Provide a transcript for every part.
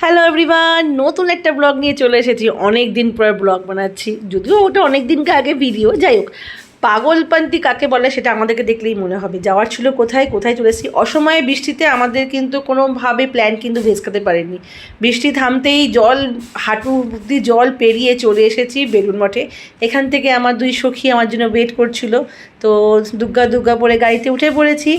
Hello everyone নতুন একটা blog নিয়ে চলে এসেছি। অনেক দিন পর ব্লগ বানাচ্ছি। যদিও ওটা অনেক দিনকে আগে ভিডিও যাই হোক। পাগলপান্তি কাকে বলে সেটা আমাদেরকে দেখলেই মনে হবে। যাওয়ার ছিল কোথায়? কোথায় চলে এসেছি? অসময়ে বৃষ্টিতে আমাদের কিন্তু কোনোভাবে প্ল্যান কিন্তু ভেসকাতে পারেনি। বৃষ্টি থামতেই জল, হাঁটু অব্দি জল পেরিয়ে চলে এসেছি বেলুন মঠে। এখান থেকে আমার দুই সখী আমার জন্য ওয়েট করছিল। তো দুর্গা দুর্গা পরে গাড়িতে উঠে পড়েছি।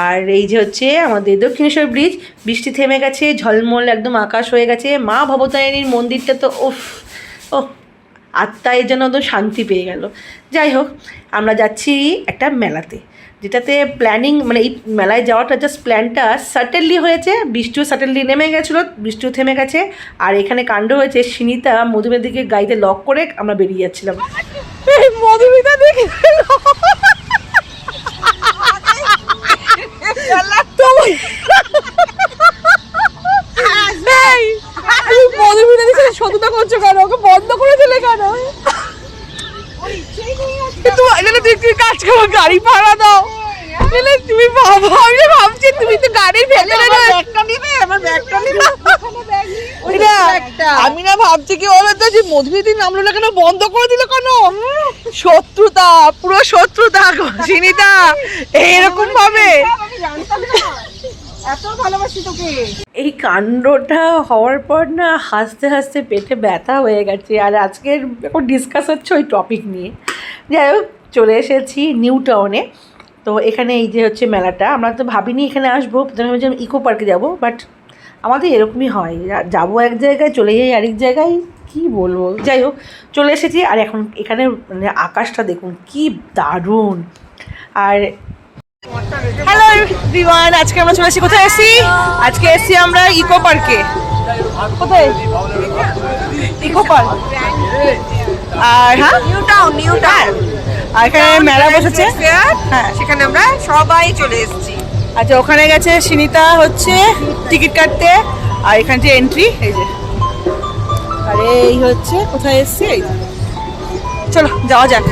আর এই যে হচ্ছে আমাদের দক্ষিণেশ্বর ব্রিজ বৃষ্টি থেমে গেছে, ঝলমল একদম আকাশ হয়ে গেছে। মা ভবতারিণীর মন্দিরটা তো ওফ ও আত্মায় যেন তো শান্তি পেয়ে গেল। যাই হোক আমরা যাচ্ছি একটা মেলাতে যেটাতে প্ল্যানিং মানে এই মেলায় যাওয়াটা জাস্ট প্ল্যানটা সাটেনলি হয়েছে। বৃষ্টিও সাটেনলি নেমে গেছিল বৃষ্টিও থেমে গেছে আর এখানে কাণ্ড হয়েছে সিনিতা মধুমেদিকে গাড়িতে লক করে আমরা বেরিয়ে যাচ্ছিলাম। মধুমিতা দেখে মধুমিতা সততা করছ কেন? ওকে বন্ধ করে দিলে কেন? তুই কাজ করো? গাড়ি ভাড়া দাও। তুমি আমি ভাবছি তুমি তো গাড়ির ভেতরে ব্যাগটা নিবে? আমার ব্যাগটা নিবে? না, আমি না ভাবছি কি তো যে মধুমিতি নামলো না কেন? বন্ধ করে দিল কেন? শত্রুতা পুরো শত্রুতা সিনিতা এইরকম ভাবে। আমি জানতাম না। এত ভালোবাসি তোকে। এই কাণ্ডটা হওয়ার পর না হাসতে হাসতে পেটে ব্যথা হয়ে গেছে। আর আজকের এখন ডিসকাস হচ্ছে ওই টপিক নিয়ে। যাই হোক, চলে এসেছি নিউ টাউনে তো এখানে এই যে হচ্ছে মেলাটা, আমরা তো ভাবিনি এখানে আসব। প্রথমে ভেবেছিলাম ইকো পার্কে যাব বাট আমাদের এরকমই হয়। যাব এক জায়গায়, চলে যাই আরেক জায়গায়, কি বলব? যাই হোক, চলে এসেছি। আর এখন এখানে মানে আকাশটা দেখুন, কি দারুণ। আর হ্যালো এভরিওয়ান আজকে আমরা চলে এসেছি। কোথায় এসেছি আজকে এসেছি আমরা ইকো পার্কে। কোথায়? Eco park. আর হ্যাঁ? নিউ টাউন নিউ টাউন আর এখানে মেলা বসেছে। হ্যাঁ। সেখানে আমরা সবাই চলে এসেছি। আচ্ছা ওখানে গেছে সিনিতা হচ্ছে টিকিট কাটতে। আর এখান থেকে এন্ট্রি এই যে। আর এই হচ্ছে কোথায় এসছে? এই চলো যাওয়া যাক।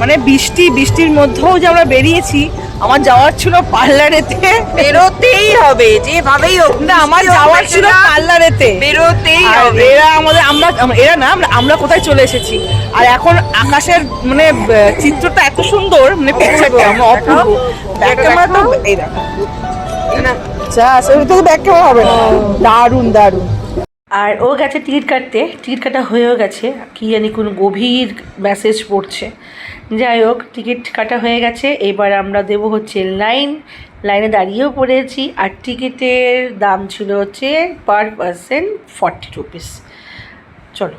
মানে বৃষ্টি বৃষ্টির মধ্যেও যে আমরা বেরিয়েছি আমার যাওয়ার ছিল পার্লারেতে। বেরোতেই হবে যেভাবেই হোক না আমার যাওয়ার ছিল পার্লারেতে। বেরোতেই হবে। এরা আমাদের আমরা এরা না আমরা কোথায় চলে এসেছি? আর এখন আকাশের মানে চিত্রটা এত সুন্দর মানে পিকচারটা আমরা অপূর্ব। ব্যাক ক্যামেরা তো এই দেখো। ব্যাক ক্যামেরা হবে না। দারুণ দারুণ। আর ও গেছে টিকিট কাটতে, টিকিট কাটা হয়েও গেছে, কি জানি কোন গভীর মেসেজ পড়ছে। যাই হোক, টিকিট কাটা হয়ে গেছে, এবার আমরা দেব হচ্ছে লাইন, লাইনে দাঁড়িয়েও পড়েছি, আর টিকিটের দাম ছিল হচ্ছে পার পার্সেন্ট ফর্টি রুপিস চলো।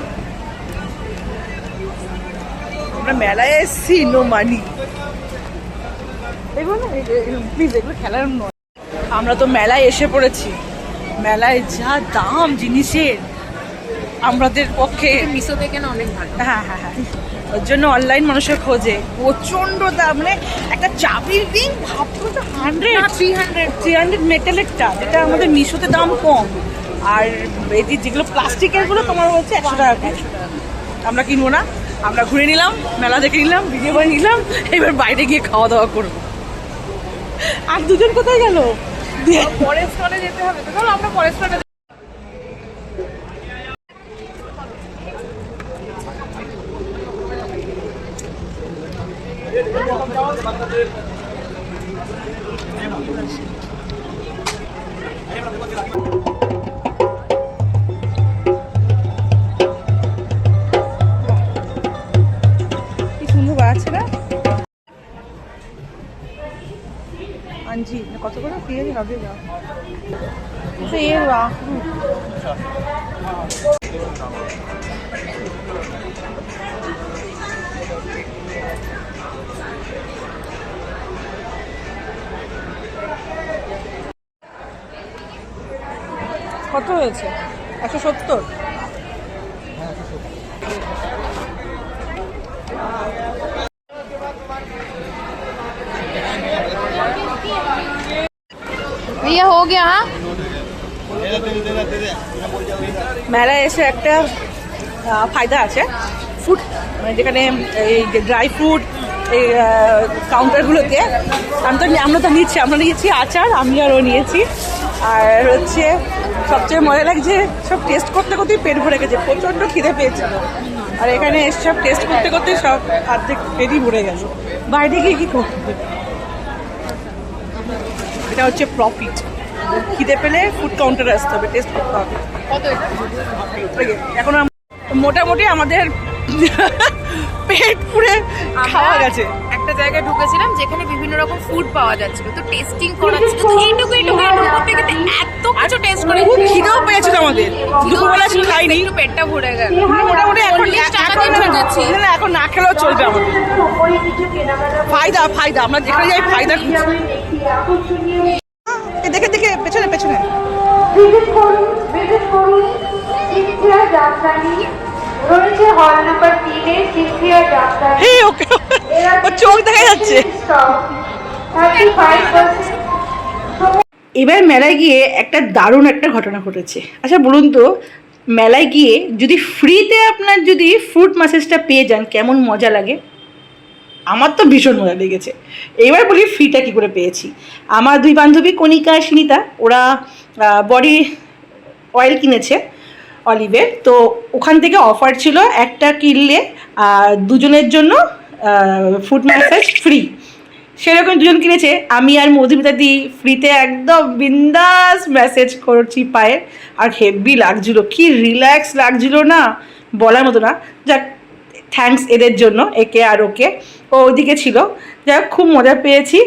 আমরা মেলায় এসেছি নো মানি দেখো না প্লিজ এগুলো খেলার নয়। আমরা তো মেলায় এসে পড়েছি। মেলায় যা দাম জিনিসের আমাদের পক্ষে মিশো থেকে না অনেক ভালো। হ্যাঁ হ্যাঁ হ্যাঁ। ওর জন্য অনলাইন মানুষের খোঁজে। প্রচণ্ড দাম মানে একটা চাবির রিং ভাবতো তো hundred three hundred three hundred মেটালেরটা যেটা আমাদের মিশোতে দাম কম। আর এই যেগুলো প্লাস্টিকেরগুলো তোমার হচ্ছে একশো টাকা। আমরা কিনবো না? আমরা ঘুরে নিলাম, মেলা দেখে নিলাম, ভিডিও করে নিলাম, এবার বাইরে গিয়ে খাওয়া দাওয়া করব। আর দুজন কোথায় গেল? স্টলে যেতে হবে আমরা কত হয়েছে? একশো সত্তর? भैया हो गया हाँ মেলায় এসে একটা আহ, ফায়দা আছে ফুড মানে যেখানে এই যে ড্রাই ফ্রুট এই কাউন্টারগুলোতে আমি তো আমরা তো নিচ্ছি আমরা নিয়েছি আচার আমি আরও নিয়েছি আর হচ্ছে সবচেয়ে মজা লাগছে সব টেস্ট করতে করতেই পেট ভরে গেছে প্রচণ্ড খিদে পেয়েছিল আর এখানে এসে সব টেস্ট করতে করতে সব অর্ধেক পেটই ভরে গেছে বাইরে গিয়ে কী করবে এটা হচ্ছে প্রফিট খিদে পেলে ফুড কাউন্টারে আসতে হবে টেস্ট করতে হবে। এখন মোটামুটি আমাদের পেট পুরে খাওয়া গেছে। জায়গায় ঢুকেছিলাম যেখানে বিভিন্ন রকম ফুড পাওয়া যাচ্ছিল। তো টেস্টিং করাচ্ছিল তো এইটুকু এইটুকু এইটুকু করতে গেতে এত কিছু টেস্ট করে। খুব খিদেও পেয়েছিল আমাদের। দুপুরবেলা কিছু খাইনি। একটু পেটটা ভরে গেল। মোটামুটি এখন এখন দিয়ে না, না, এখন না খেলেও চলবে আমাদের। ফায়দা ফায়দা। আমরা যেখানে যাই ফায়দা দেখে দেখে পেছনে পেছনে। ভিজিট করুন ভিজিট করুন। জামদানি রয়েছে হল নাম্বার তিনে হে ওকে ওর চোখ দেখা যাচ্ছে। এবার মেলায় গিয়ে একটা দারুণ একটা ঘটনা ঘটেছে। আচ্ছা বলুন তো মেলায় গিয়ে যদি ফ্রিতে আপনার যদি ফ্রুট মাসেজটা পেয়ে যান কেমন মজা লাগে? আমার তো ভীষণ মজা লেগেছে। এবার বলি ফ্রিটা কী করে পেয়েছি? আমার দুই বান্ধবী কণিকা সুনিতা ওরা বডি অয়েল কিনেছে। অলিভের। তো ওখান থেকে অফার ছিল একটা কিনলে দুজনের জন্য ফুড ম্যাসাজ ফ্রি সেরকম দুজন কিনেছে, আমি আর মধুমিতা দি ফ্রিতে একদম বিন্দাস মেসেজ করছি পায়ে। আর হেভি লাগছিল, কি রিল্যাক্স লাগছিল না, বলার মতো না। যাক থ্যাঙ্কস এদের জন্য, একে আর ওকে। ও ওইদিকে ছিল। যাই খুব মজা পেয়েছি।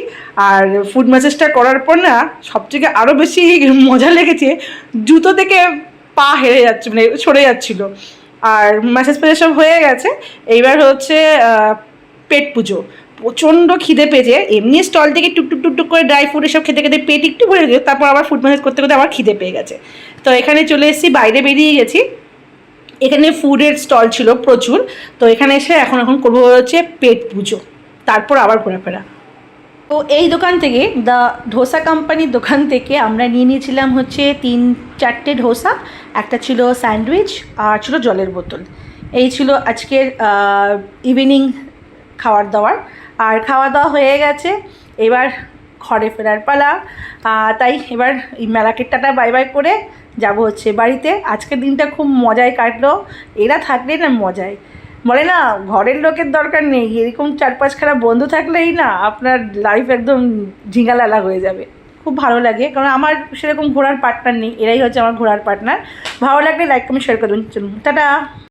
আর ফুড ম্যাসেজটা করার পর না, সবথেকে আরও বেশি মজা লেগেছে, জুতো থেকে পা হেরে যাচ্ছে মানে সরে যাচ্ছিল। আর ম্যাসেজ ফ্যাসেজ সব হয়ে গেছে। এইবার হচ্ছে পেট পুজো। প্রচণ্ড খিদে পেয়েছে। এমনি স্টল থেকে টুকটুক টুকটুক করে ড্রাই ফ্রুট এসব খেতে খেতে পেট একটু ভরে গেছে, তারপর আবার ফুড ম্যাসেজ করতে করতে আবার খিদে পেয়ে গেছে। তো এখানে চলে এসেছি, বাইরে বেরিয়ে গেছি। এখানে ফুডের স্টল ছিল প্রচুর। তো এখানে এসে এখন এখন করব হচ্ছে পেট পুজো। তারপর আবার ঘোরাফেরা। তো এই দোকান থেকে দ্য ধোসা কোম্পানির দোকান থেকে আমরা নিয়ে নিয়েছিলাম হচ্ছে তিন চারটে ধোসা, একটা ছিল স্যান্ডউইচ আর ছিল জলের বোতল। এই ছিল আজকের ইভিনিং খাওয়ার দাওয়ার। আর খাওয়া দাওয়া হয়ে গেছে, এবার ঘরে ফেরার পালা। তাই এবার এই মেলাকে টাটা বাই বাই করে যাব হচ্ছে বাড়িতে। আজকের দিনটা খুব মজায় কাটলো। এরা থাকলে না মজায়। বলে না, ঘরের লোকের দরকার নেই, এরকম চার পাঁচ খারাপ বন্ধু থাকলেই না আপনার লাইফ একদম ঝিঙ্গালালা হয়ে যাবে। খুব ভালো লাগে, কারণ আমার সেরকম ঘোরার পার্টনার নেই, এরাই হচ্ছে আমার ঘোরার পার্টনার ভালো লাগলে লাইক কমেন্ট শেয়ার করুন চলুন, টাটা!